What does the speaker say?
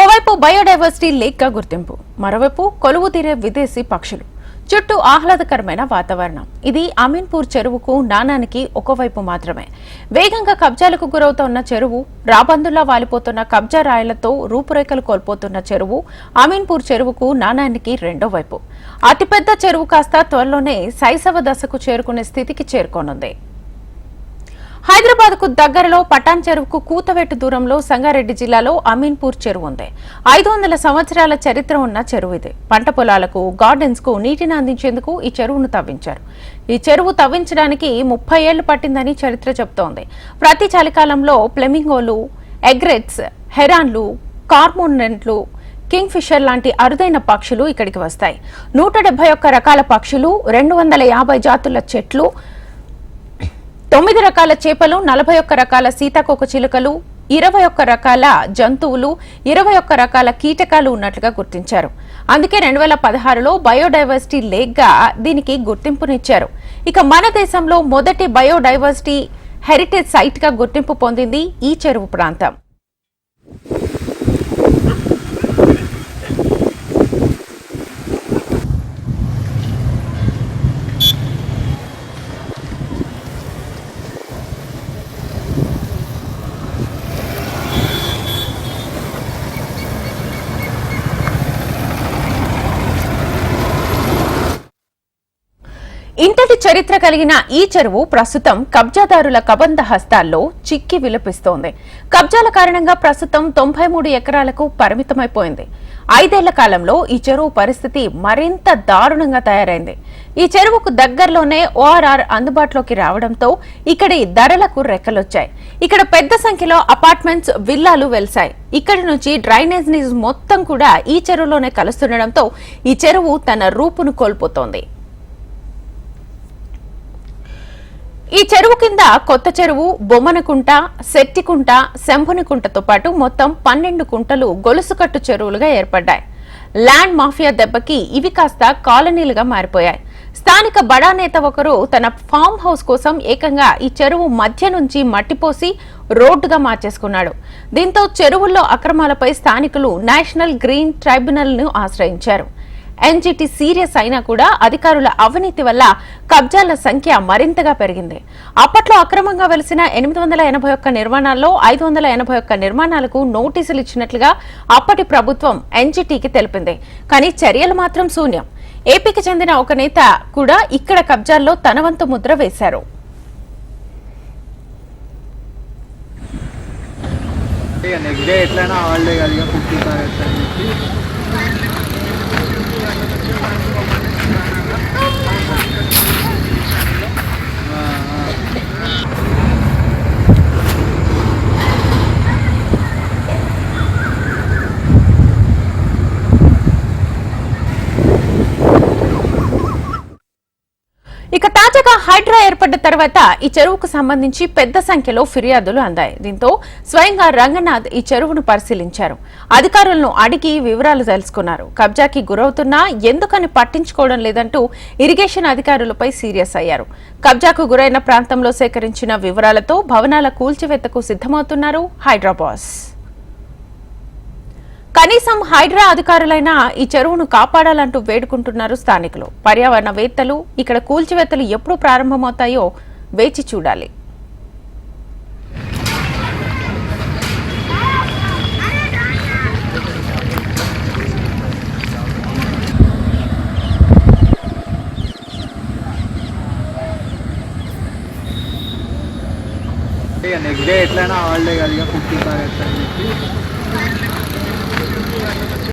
ఓవైపు బయోడైవర్సిటీ లేక్గా గుర్తింపు మరోవైపు కొలువు తీరే విదేశీ పక్షులు. చుట్టూ ఆహ్లాదకరమైన వాతావరణం. ఇది అమీన్పూర్ చెరువుకు నానానికి ఒకవైపు మాత్రమే. వేగంగా కబ్జాలకు గురవుతున్న చెరువు రాబందుల్లా వాలిపోతున్న కబ్జా రాయలతో రూపురేఖలు కోల్పోతున్న చెరువు అమీన్పూర్ చెరువుకు నానానికి రెండో వైపు. అతిపెద్ద చెరువు కాస్త త్వరలోనే శైశవ దశకు చేరుకునే స్థితికి చేరుకోనుంది. హైదరాబాద్కు దగ్గరలో పటాన్ చెరువుకు కూతవెట్టు దూరంలో సంగారెడ్డి జిల్లాలో అమీన్పూర్ చెరువు ఉంది. ఐదు వందల సంవత్సరాల చరిత్ర ఉన్న చెరువు ఇది. పంట పొలాలకు గార్డెన్స్కు నీటిని అందించేందుకు ఈ చెరువును తవ్వించారు. ఈ చెరువు తవ్వించడానికి ముప్పై ఏళ్ళు పట్టిందని చరిత్ర చెబుతోంది. ప్రతి చలికాలంలో ప్లెమింగోలు ఎగ్రెట్స్ హెరాన్లు కార్మోనెంట్లు కింగ్ ఫిషర్ లాంటి అరుదైన పక్షులు ఇక్కడికి వస్తాయి. నూట డెబ్బై ఒక్క రకాల పక్షులు రెండు వందల యాభై జాతుల చెట్లు తొమ్మిది రకాల చేపలు నలభై ఒక్క రకాల సీతాకోక చిలుకలు ఇరవై ఒక్క రకాల జంతువులు ఇరవై ఒక్క రకాల కీటకాలు ఉన్నట్లుగా గుర్తించారు. అందుకే రెండు వేల పదహారులో బయోడైవర్సిటీ లేక్గా దీనికి గుర్తింపునిచ్చారు. ఇక మన దేశంలో మొదటి బయోడైవర్సిటీ హెరిటేజ్ సైట్గా గుర్తింపు పొందింది ఈ చెరువు ప్రాంతం. ఇంతటి చరిత్ర కలిగిన ఈ చెరువు ప్రస్తుతం కబ్జాదారుల కబంధ హస్తాల్లో చిక్కి విలపిస్తోంది. కబ్జాల కారణంగా ప్రస్తుతం తొంభై మూడు ఎకరాలకు పరిమితమైపోయింది. ఐదేళ్ళ కాలంలో ఈ చెరువు పరిస్థితి మరింత దారుణంగా తయారైంది. ఈ చెరువుకు దగ్గరలోనే ఓఆర్ఆర్ అందుబాటులోకి రావడంతో ఇక్కడి ధరలకు రెక్కలొచ్చాయి. ఇక్కడ పెద్ద సంఖ్యలో అపార్ట్మెంట్స్ విల్లాలు వెలిశాయి. ఇక్కడి నుంచి డ్రైనేజ్ నీరు మొత్తం కూడా ఈ చెరువులోనే కలుస్తుండటంతో ఈ చెరువు తన రూపును కోల్పోతోంది. ఈ చెరువు కింద కొత్త చెరువు బొమ్మనకుంట శెట్టికుంట శంభునికుంటతో పాటు మొత్తం పన్నెండు కుంటలు గొలుసుకట్టు చెరువులుగా ఏర్పడ్డాయి. ల్యాండ్ మాఫియా దెబ్బకి ఇవి కాస్త కాలనీలుగా మారిపోయాయి. స్థానిక బడా నేత ఒకరు తన ఫామ్ హౌస్ కోసం ఏకంగా ఈ చెరువు మధ్య నుంచి మట్టిపోసి రోడ్డుగా మార్చేసుకున్నాడు. దీంతో చెరువుల్లో అక్రమాలపై స్థానికులు నేషనల్ గ్రీన్ ట్రైబ్యునల్ను ఆశ్రయించారు. ఎన్జిటి సీరియస్ అయినా కూడా అధికారుల అవినీతి వల్ల కబ్జాల సంఖ్య మరింతగా పెరిగింది. అప్పట్లో అక్రమంగా వెలిసిన ఎనిమిది వందల ఎనభై ఒక్క నిర్మాణాల్లో ఐదు వందల ఎనభై ఒక్క నిర్మాణాలకు నోటీసులు ఇచ్చినట్లుగా అప్పటి ప్రభుత్వం ఎన్జిటికి తెలిపింది. కానీ చర్యలు మాత్రం శూన్యం. ఏపీకి చెందిన ఒక నేత కూడా ఇక్కడ కబ్జాల్లో తన వంతు ముద్ర వేశారు. ఇక నెక్స్ట్ డే ఎట్లయినా హాలిడే కాదు ఇక ఫిఫ్టీ సార్ ఎట్లా చెప్పి. హైడ్రా ఏర్పడ్డ తర్వాత ఈ చెరువుకు సంబంధించి పెద్ద సంఖ్యలో ఫిర్యాదులు అందాయి. దీంతో స్వయంగా రంగనాథ్ ఈ చెరువును పరిశీలించారు. అధికారులను అడిగి వివరాలు తెలుసుకున్నారు. కబ్జాకి గురవుతున్నా ఎందుకని పట్టించుకోవడం లేదంటూ ఇరిగేషన్ అధికారులపై సీరియస్ అయ్యారు. కబ్జాకు గురైన ప్రాంతంలో సేకరించిన వివరాలతో భవనాల కూల్చివేతకు సిద్ధమవుతున్నారు హైడ్రాబాస్ కనీసం హైడ్రా అధికారులైనా ఈ చెరువును కాపాడాలంటూ వేడుకుంటున్నారు స్థానికులు. పర్యావరణవేత్తలు ఇక్కడ కూల్చివేత్తలు ఎప్పుడు ప్రారంభమవుతాయో వేచి చూడాలి. నెక్స్ట్ డే ఎట్లయినా హాలిడే కదా ఇక ఫిఫ్టీ తారీఖు ఎట్లా చెప్పి. Thank you.